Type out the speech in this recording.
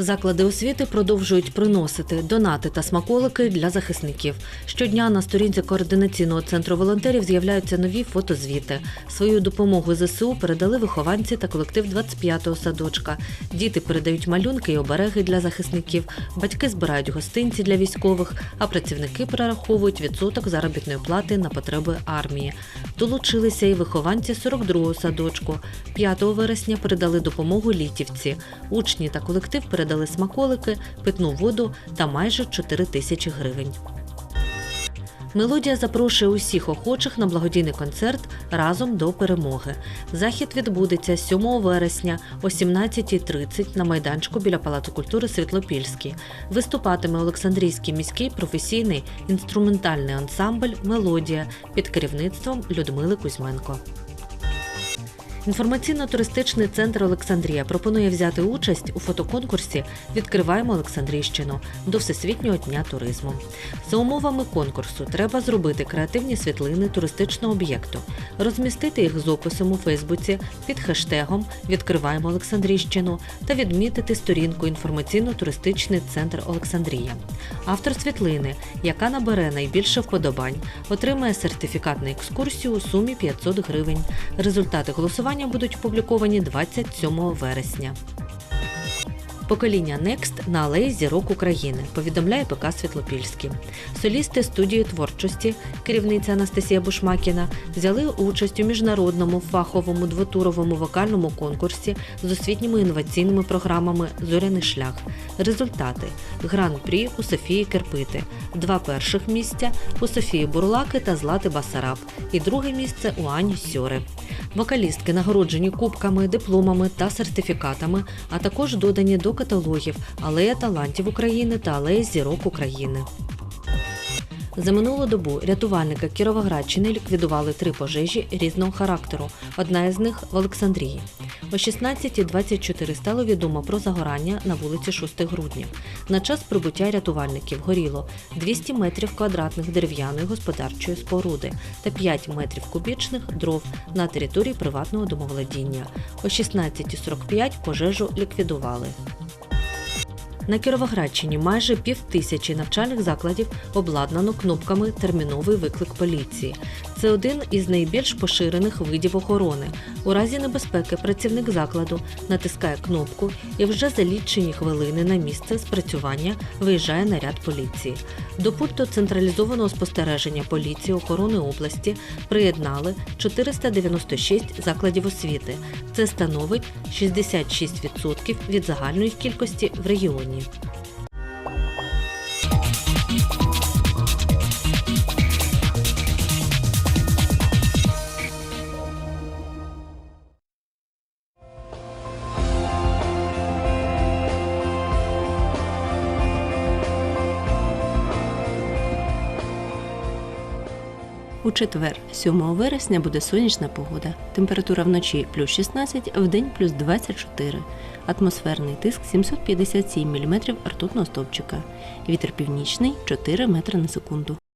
Заклади освіти продовжують приносити донати та смаколики для захисників. Щодня на сторінці координаційного центру волонтерів з'являються нові фотозвіти. Свою допомогу ЗСУ передали вихованці та колектив 25-го садочка. Діти передають малюнки і обереги для захисників, батьки збирають гостинці для військових, а працівники перераховують відсоток заробітної плати на потреби армії. Долучилися і вихованці 42-го садочку. 5 вересня передали допомогу літівці. Учні та колектив передали смаколики, питну воду та майже 4 тисячі гривень. Мелодія запрошує усіх охочих на благодійний концерт разом до перемоги. Захід відбудеться 7 вересня о 17.30 на майданчику біля Палацу культури Світлопільський. Виступатиме Олександрійський міський професійний інструментальний ансамбль Мелодія під керівництвом Людмили Кузьменко. Інформаційно-туристичний центр Олександрія пропонує взяти участь у фотоконкурсі Відкриваємо Олександрійщину до Всесвітнього дня туризму. За умовами конкурсу треба зробити креативні світлини туристичного об'єкту, розмістити їх з описом у Фейсбуці під хештегом Відкриваємо Олександрійщину та відмітити сторінку інформаційно-туристичний центр Олександрія. Автор світлини, яка набере найбільше вподобань, отримає сертифікат на екскурсію у сумі 500 гривень. Результати голосування будуть опубліковані 27 вересня. Покоління Next на алеї зірок України, повідомляє ПК Світлопільський. Солісти студії творчості, керівниця Анастасія Бушмакіна, взяли участь у міжнародному фаховому двотуровому вокальному конкурсі з освітніми інноваційними програмами Зоряний шлях. Результати: гран-прі у Софії Керпити, два перших місця у Софії Бурлаки та Злати Басараб, і друге місце у Ані Сьори. Вокалістки нагороджені кубками, дипломами та сертифікатами, а також додані до каталогів Алея талантів України та Алея зірок України. За минулу добу рятувальники Кіровоградщини ліквідували три пожежі різного характеру. Одна із них в Олександрії. О 16.24 стало відомо про загорання на вулиці 6 грудня. На час прибуття рятувальників горіло 200 метрів квадратних дерев'яної господарчої споруди та 5 метрів кубічних дров на території приватного домовладіння. О 16.45 пожежу ліквідували. На Кіровоградщині майже півтисячі навчальних закладів обладнано кнопками Терміновий виклик поліції. Це один із найбільш поширених видів охорони. У разі небезпеки працівник закладу натискає кнопку і вже за лічені хвилини на місце спрацювання виїжджає наряд поліції. До пульту централізованого спостереження поліції охорони області приєднали 496 закладів освіти. Це становить 66% від загальної кількості в регіоні. У четвер, 7 вересня, буде сонячна погода. Температура вночі плюс 16, вдень плюс 24. Атмосферний тиск 757 мм ртутного стовпчика. Вітер північний 4 метри на секунду.